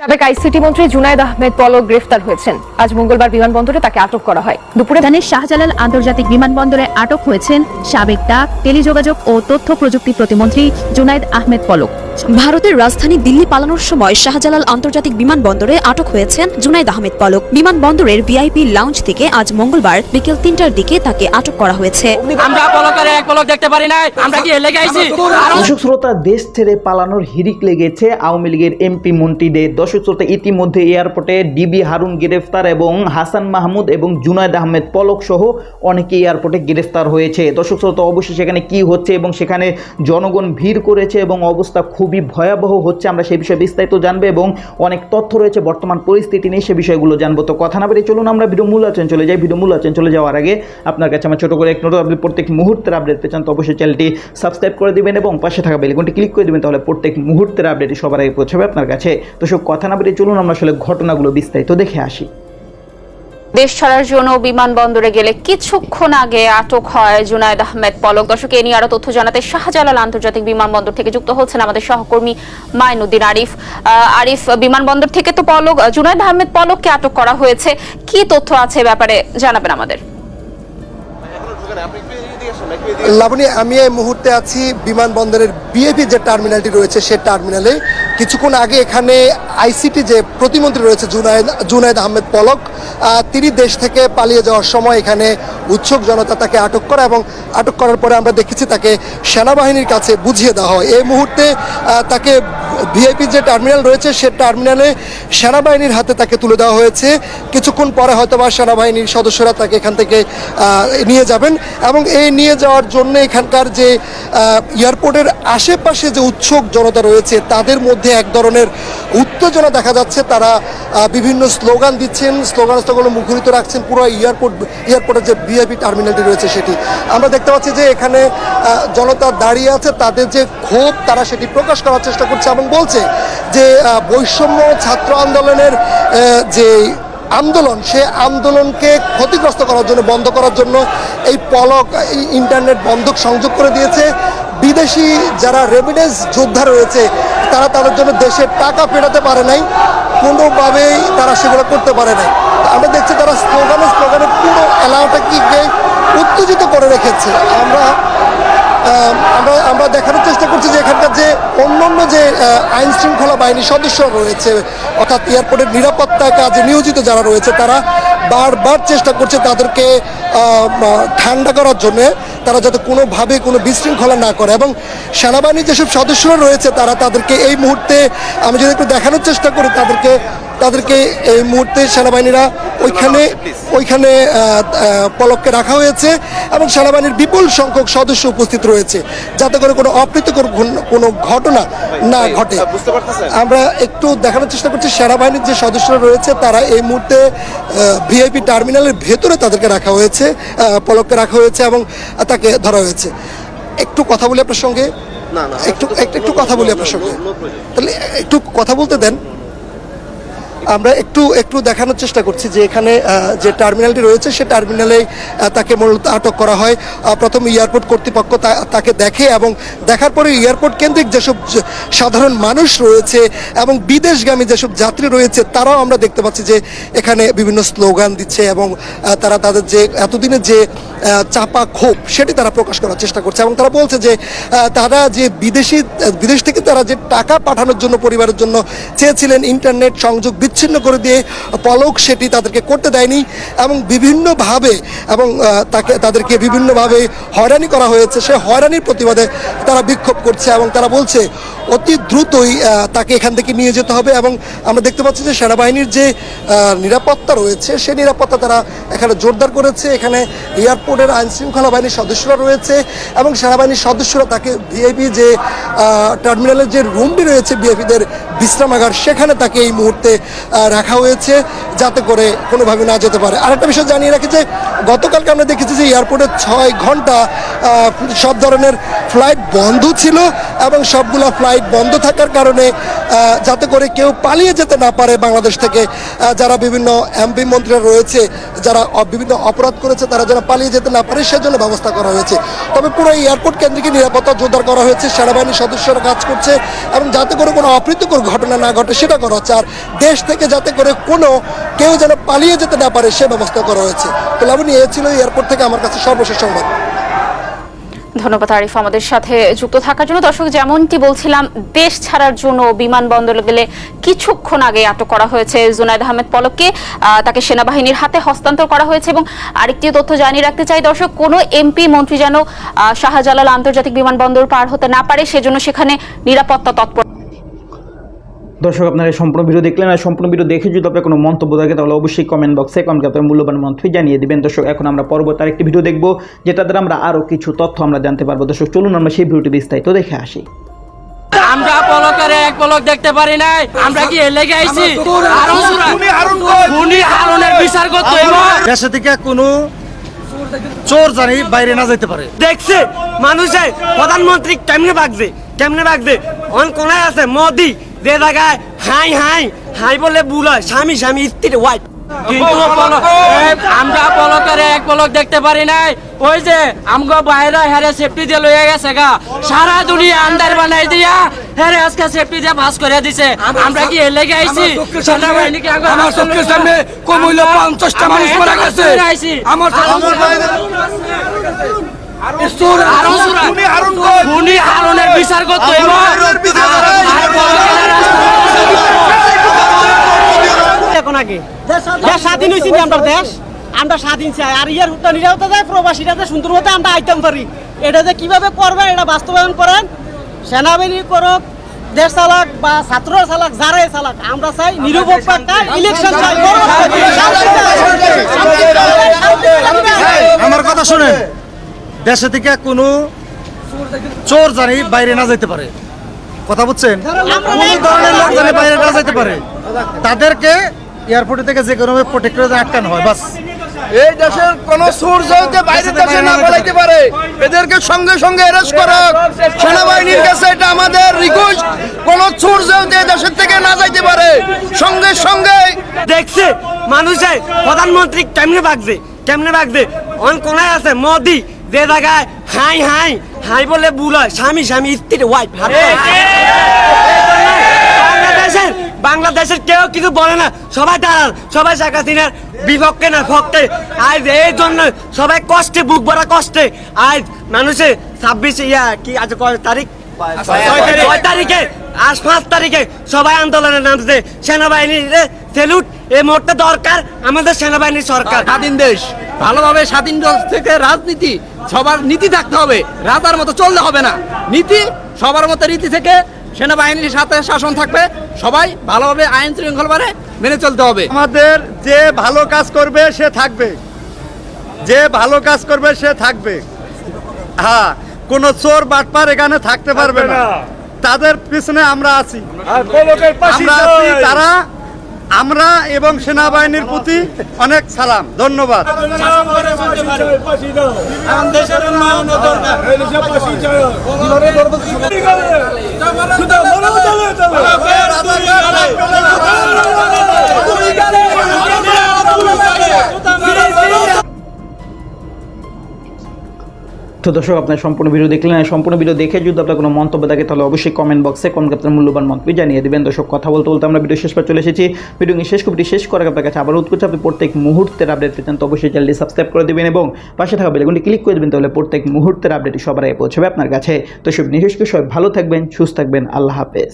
সাবেক আইসিটি মন্ত্রী জুনায়দ আহমেদ পলক গ্রেফতার হয়েছেন। আজ মঙ্গলবার বিমানবন্দরে তাকে আটক করা হয়। দুপুরে ধানের শাহজালাল আন্তর্জাতিক বিমানবন্দরে আটক হয়েছেন সাবেক ডাক, টেলিযোগাযোগ ও তথ্য প্রযুক্তি প্রতিমন্ত্রী জুনায়দ আহমেদ পলক। ভারতের রাজধানী দিল্লি পালানোর সময় শাহজালাল আন্তর্জাতিক বিমানবন্দরে আটক হয়েছেন জুনাইদ আহমেদ পলক। বিমানবন্দরের ভিআইপি লাউঞ্জ থেকে আজ মঙ্গলবার বিকেল তিনটার দিকে তাকে আটক করা হয়েছে। আমরা পলকের এক পলক দেখতে পারি নাই আমরা কি লেগে আইছি দর্শক শ্রোতা দেশ ছেড়ে পালানোর হিরিক লেগেছে আওয়ামী লীগের এমপি মন্ত্রীদের। দর্শক শ্রোতা ইতিমধ্যে এয়ারপোর্টে ডিবি হারুন গ্রেফতার এবং হাসান মাহমুদ এবং জুনায়দ আহমেদ পলক সহ অনেকে এয়ারপোর্টে গ্রেফতার হয়েছে। দর্শক শ্রোতা অবশ্যই সেখানে কি হচ্ছে এবং সেখানে জনগণ ভিড় করেছে এবং অবস্থা খুবই ভয়াবহ হচ্ছে, আমরা সেই বিষয়ে বিস্তারিত জানব এবং অনেক তথ্য রয়েছে, বর্তমান পরিস্থিতি নিয়ে সে বিষয়গুলো জানব। তো কথা না বেরিয়ে চলুন, আমরা ভিডিও মূল আচরণ চলে যাই। ভিডিও মূল আচরণ চলে যাওয়ার আগে আপনার কাছে আমার ছোটো করে এক নোট আপনি প্রত্যেক মুহূর্তের আপডেট পেয়ে চান তো অবশ্যই চ্যানেলটি সাবস্ক্রাইব করে দিবেন এবং পাশে থাকা বেলকনটি ক্লিক করে দিবেন, তাহলে প্রত্যেক মুহূর্তের আপডেটই সবার আগে পৌঁছাবে আপনার কাছে। তো সব কথা না বেরিয়ে চলুন, আমরা আসলে ঘটনাগুলো বিস্তারিত দেখে আসি। দেশ ছাড়ার জন্য বিমানবন্দরে গেলে কিছুক্ষণ আগে আটক হয় জুনায়দ আহমেদ পলক। দর্শক, এ নিয়ে আরও তথ্য জানাতে শাহজালাল আন্তর্জাতিক বিমানবন্দর থেকে যুক্ত হচ্ছেন আমাদের সহকর্মী মাইনুদ্দিন আরিফ। আরিফ, বিমানবন্দর থেকে তো পলক, জুনায়দ আহমেদ পলককে আটক করা হয়েছে। কি তথ্য আছে ব্যাপারে জানাবেন আমাদের? লাবণী, আমি এই মুহূর্তে আছি বিমানবন্দরের বিএপি যে টার্মিনালটি রয়েছে সে টার্মিনালে। কিছুক্ষণ আগে এখানে আইসিটি যে প্রতিমন্ত্রী রয়েছে জুনায়দ জুনায়দ আহমেদ পলক তিনি দেশ থেকে পালিয়ে যাওয়ার সময় এখানে উৎসুক জনতা তাকে আটক করা এবং আটক করার পরে আমরা দেখেছি তাকে সেনাবাহিনীর কাছে বুঝিয়ে দেওয়া হয়। এই মুহূর্তে তাকে ভিআইপি যে টার্মিনাল রয়েছে, সে টার্মিনালে সেনাবাহিনীর হাতে তাকে তুলে দেওয়া হয়েছে। কিছুক্ষণ পরে হয়তো বা সেনাবাহিনীর সদস্যরা তাকে এখান থেকে নিয়ে যাবেন এবং এই নিয়ে যাওয়ার জন্য এখানকার যে এয়ারপোর্টের আশেপাশে যে উৎসুক জনতা রয়েছে, তাদের মধ্যে এক ধরনের উত্তেজনা দেখা যাচ্ছে। তারা বিভিন্ন স্লোগান দিচ্ছেন স্লোগান স্লোগান মুখরিত রাখছেন। পুরো এয়ারপোর্ট, এয়ারপোর্টের যে ভিআইপি টার্মিনালটি রয়েছে সেটি। আমরা দেখতে পাচ্ছি যে এখানে জনতা দাঁড়িয়ে আছে। তাদের যে ক্ষোভ, তারা সেটি প্রকাশ করার চেষ্টা করছে এবং বলছে যে বৈষম্য ছাত্র আন্দোলনের যে আন্দোলন, সে আন্দোলনকে ক্ষতিগ্রস্ত করার জন্য, বন্ধ করার জন্য এই পলক ইন্টারনেট বন্ধক সংযোগ করে দিয়েছে। বিদেশি যারা রেমিডেন্স যোদ্ধা রয়েছে, তারা তাদের জন্য দেশের টাকা ফেরাতে পারে নাই। কোনোভাবেই তারা সেগুলো করতে পারে নাই। আমরা দেখছি তারা স্লোগানে স্লোগানে পুরো এলাকাটাকে উত্তেজিত করে রেখেছে। আমরা আমরা আমরা দেখানোর চেষ্টা করছি যে এখানকার যে অন্যান্য যে আইন শৃঙ্খলা বাহিনীর সদস্য রয়েছে, অর্থাৎ এয়ারপোর্টের নিরাপত্তা কাজে নিয়োজিত যারা রয়েছে, তারা বারবার চেষ্টা করছে তাদেরকে ঠান্ডা করার জন্য, তারা যাতে কোনোভাবে কোনো বিশৃঙ্খলা না করে এবং সেনাবাহিনীর যেসব সদস্যরা রয়েছে, তারা তাদেরকে এই মুহূর্তে, আমি যদি একটু দেখানোর চেষ্টা করি, তাদেরকে তাদেরকে এই মুহূর্তে সেনাবাহিনীরা ওইখানে ওইখানে পলককে রাখা হয়েছে এবং সেনাবাহিনীর বিপুল সংখ্যক সদস্য উপস্থিত রয়েছে। যাতে করে কোনো অপ্রীতিকর কোনো ঘটনা না ঘটে। আমরা একটু দেখানোর চেষ্টা করছি সেনাবাহিনীর যে সদস্যরা রয়েছে তারা এই মুহূর্তে ভিআইপি টার্মিনালের ভেতরে তাদেরকে রাখা হয়েছে পলককে রাখা হয়েছে এবং তাকে ধরা হয়েছে। একটু কথা বলি আপনার সঙ্গে? একটু- একটু কথা বলি আপনার সঙ্গে। তাহলে একটু কথা বলতে দেন। আমরা একটু একটু দেখানোর চেষ্টা করছি যে এখানে যে টার্মিনালটি রয়েছে, সে টার্মিনালে তাকে মূলত আটক করা হয়। প্রথম এয়ারপোর্ট কর্তৃপক্ষ তাকে দেখে এবং দেখার পরে এয়ারপোর্ট কেন্দ্রিক যেসব সাধারণ মানুষ রয়েছে এবং বিদেশগামী যেসব যাত্রী রয়েছে, তারাও আমরা দেখতে পাচ্ছি যে এখানে বিভিন্ন স্লোগান দিচ্ছে এবং তারা তাদের যে এতদিনের যে চাপা ক্ষোভ, সেটি তারা প্রকাশ করার চেষ্টা করছে এবং তারা বলছে যে তারা যে বিদেশি বিদেশ থেকে তারা যে টাকা পাঠানোর জন্য, পরিবারের জন্য চেয়েছিলেন, ইন্টারনেট সংযোগ বিচ্ছিন্ন করে দিয়ে পলক সেটি তাদেরকে করতে দেয়নি এবং বিভিন্নভাবে এবং তাকে, তাদেরকে বিভিন্নভাবে হয়রানি করা হয়েছে। সে হয়রানির প্রতিবাদে তারা বিক্ষোভ করছে এবং তারা বলছে অতি দ্রুতই তাকে এখান থেকে নিয়ে যেতে হবে এবং আমরা দেখতে পাচ্ছি যে সেনাবাহিনীর যে নিরাপত্তা রয়েছে, সে নিরাপত্তা তারা এখানে জোরদার করেছে। এখানে এয়ারপোর্টের আইন শৃঙ্খলা বাহিনীর সদস্যরা রয়েছে এবং সেনাবাহিনীর সদস্যরা তাকে ভিআইপি যে টার্মিনালের যে রুমটি রয়েছে বিএপিদের বিশ্রামাগার, সেখানে তাকে এই মুহূর্তে রাখা হয়েছে যাতে করে কোনোভাবে না যেতে পারে। আরেকটা বিষয় জানিয়ে রাখি যে গতকালকে আমরা দেখেছি যে এয়ারপোর্টে ছয় ঘণ্টা সব ধরনের ফ্লাইট বন্ধ ছিল এবং সবগুলো ফ্লাইট বন্ধ থাকার কারণে যাতে করে কেউ পালিয়ে যেতে না পারে বাংলাদেশ থেকে। যারা বিভিন্ন এমপি মন্ত্রীরা রয়েছে, যারা বিভিন্ন অপরাধ করেছে, তারা যেন পালিয়ে যেতে না পারে, সেজন্য ব্যবস্থা করা হয়েছে। তবে পুরো এয়ারপোর্ট কেন্দ্রকে নিরাপত্তা জোরদার করা হয়েছে সেনাবাহিনীর সদস্যরা কাজ করছে এবং যাতে করে কোনো অপ্রীতিকর ঘটনা না ঘটে, সেটা করা হচ্ছে। আর দেশ থেকে যাতে করে কোনো কেউ যেন পালিয়ে যেতে না পারে, সে ব্যবস্থা করা হয়েছে। তো লাবণী এ ছিল এয়ারপোর্ট থেকে আমার কাছে সর্বশেষ সংবাদ। ধন্যবাদ আরিফ, আমাদের সাথে যুক্ত থাকার জন্য। দর্শক, যেমনটি বলছিলাম, দেশ ছাড়ার জন্য বিমানবন্দরে গেলে কিছুক্ষণ আগে আটক করা হয়েছে জুনায়দ আহমেদ পলককে। তাকে সেনাবাহিনীর হাতে হস্তান্তর করা হয়েছে এবং আরেকটি তথ্য জানিয়ে রাখতে চাই, দর্শক, কোনো এমপি, মন্ত্রী যেন শাহজালাল আন্তর্জাতিক বিমানবন্দর পার হতে না পারে, সেজন্য সেখানে নিরাপত্তা তৎপর দর্শক আপনারা এই সম্পূর্ণ ভিডিও দেখলেন আর সম্পূর্ণ ভিডিও দেখে যদি আপনার কোনো মন্তব্য থাকে তাহলে অবশ্যই কমেন্ট বক্সে কমেন্ট আপনার মূল্যবান মন্তব্য জানিয়ে দিবেন। দর্শক এখন আমরা পরবর্তী আরেকটি ভিডিও দেখব যেটা দ্বারা আমরা আরও কিছু তথ্য আমরা জানতে পারব। দর্শক চলুন আমরা সেই ভিডিওটি বিস্তারিত দেখে আসি। আমরা পলকের এক পলক দেখতে পারি নাই আমরা কি লেগে আইছি? হারুনের বিচার করতে দেশে থেকে কোনো চোর জানি বাইরে না যেতে পারে। দেখছে মানুষে প্রধানমন্ত্রী কেমনে বাগছে কেমনে বাগছে অন কোনায় আছে? মোদি যে জায়গায় হাই হাই হাই বলে ভুল হয়। স্বামী স্বামী স্ত্রী ওয়াইফ কিন্তু আমরা পলকের এক পলক দেখতে পারি নাই। ওই যে আমগো বাইরে হেরে সেফটি দিয়ে লইয়া গেছে গা। সারা দুনিয়া আন্দার বানাই দিয়া হেরে আজকে সেফটি দিয়ে পাস করে দিছে। আমরা কি এর লেগে আইছি? সেনাবাহিনীকে আগে আমার চোখের সামনে কম পঞ্চাশটা মানুষ মারা গেছে। আমার বিচার করতে আগে দেশ স্বাধীন হয়েছি আমরা দেশ? আমরা স্বাধীন চাই। আর ইয়ার হুটা নিরাপত্তা যায় প্রবাসীরা যে সুন্দর মতো আমরা আইতাম পারি এটা যে কীভাবে করবেন এটা বাস্তবায়ন করেন সেনাবাহিনী করুক দেশ চালাক বা ছাত্র চালাক যারাই চালাক আমরা চাই নিরপেক্ষ ইলেকশন চাই। আমার কথা শুনেন। দেশে থেকে কোনো চোর জানি বাইরে না যেতে পারে। কথা বুঝছেন? কোন ধরনের লোক জানি বাইরে না যেতে পারে। তাদেরকে এয়ারপোর্ট থেকে যে কোনো প্রোটেক্ট করে আটকানো হয় বাস। এই দেশের কোন সূর্য হতে বাইরে দেশে না পালাইতে পারে। এদেরকে সঙ্গে সঙ্গে অ্যারেস্ট করা সেনাবাহিনীর কাছে এটা আমাদের রিকোয়েস্ট কোন সূর্য হতে দেশের থেকে না যাইতে পারে। সঙ্গে সঙ্গে দেখছে মানুষে প্রধানমন্ত্রী কেমনে বাগছে কেমনে বাগছে অন কোনায় আছে মোদি যে জায়গায় হাই হাই হাই বলে হয় স্বামী স্বামী স্ত্রী ওয়াইফ বাংলাদেশের বাংলাদেশের কেউ কিছু বলে না। সবাই দাঁড়ান সবাই শেখ হাসিনার বিপক্ষে না পক্ষে আজ এই জন্য সবাই কষ্টে বুক ভরা কষ্টে। আজ মানুষে ছাব্বিশে ইয়া কি আজ কয় তারিখ? ছয় তারিখে। আজ পাঁচ তারিখে সবাই আন্দোলনে নামছে। সেনাবাহিনীর সেলুট এই মুহূর্তে দরকার আমাদের সেনাবাহিনীর সরকার। স্বাধীন দেশ। ভালোভাবে স্বাধীন দেশ থেকে রাজনীতি সবার নীতি থাকতে হবে। রাজার মতো চললে হবে না। নীতি সবার মতো রীতি থেকে সেনাবাহিনীর সাথে শাসন থাকবে। সবাই ভালোভাবে আইন শৃঙ্খলভাবে মেনে চলতে হবে। আমাদের যে ভালো কাজ করবে সে থাকবে। যে ভালো কাজ করবে সে থাকবে। হ্যাঁ কোনো চোর বাটপার এখানে থাকতে পারবে না। তাদের পিছনে আমরা আছি। আমরা আছি তারা আমরা এবং সেনাবাহিনীর প্রতি অনেক সালাম ধন্যবাদ। তো দর্শক, আপনার সম্পূর্ণ ভিডিও দেখলেন সম্পূর্ণ ভিডিও দেখে যদি আপনার কোনো মন্তব্য থাকে, তাহলে অবশ্যই কমেন্ট বক্সে কমেন্ট আপনার মূল্যবান মন্তব্য জানিয়ে দেবেন। দর্শক, কথা বলতে বলতে আমরা ভিডিও শেষ পর চলে এসেছি। ভিডিও শেষ কপিটি শেষ করার আপনার কাছে আবার উৎকোচ আপনি প্রত্যেক মুহূর্তের আপডেট পেতেন তো অবশ্যই চ্যানেলটি সাবস্ক্রাইব করে দেবেন এবং পাশে থাকা বেলেগুনটি ক্লিক করে দেবেন, তাহলে প্রত্যেক মুহূর্তের আপডেটই সবার আগে পৌঁছবে আপনার কাছে। তো সব নিঃশেষ সবাই ভালো থাকবেন, সুস্থ থাকবেন, আল্লাহ হাফেজ।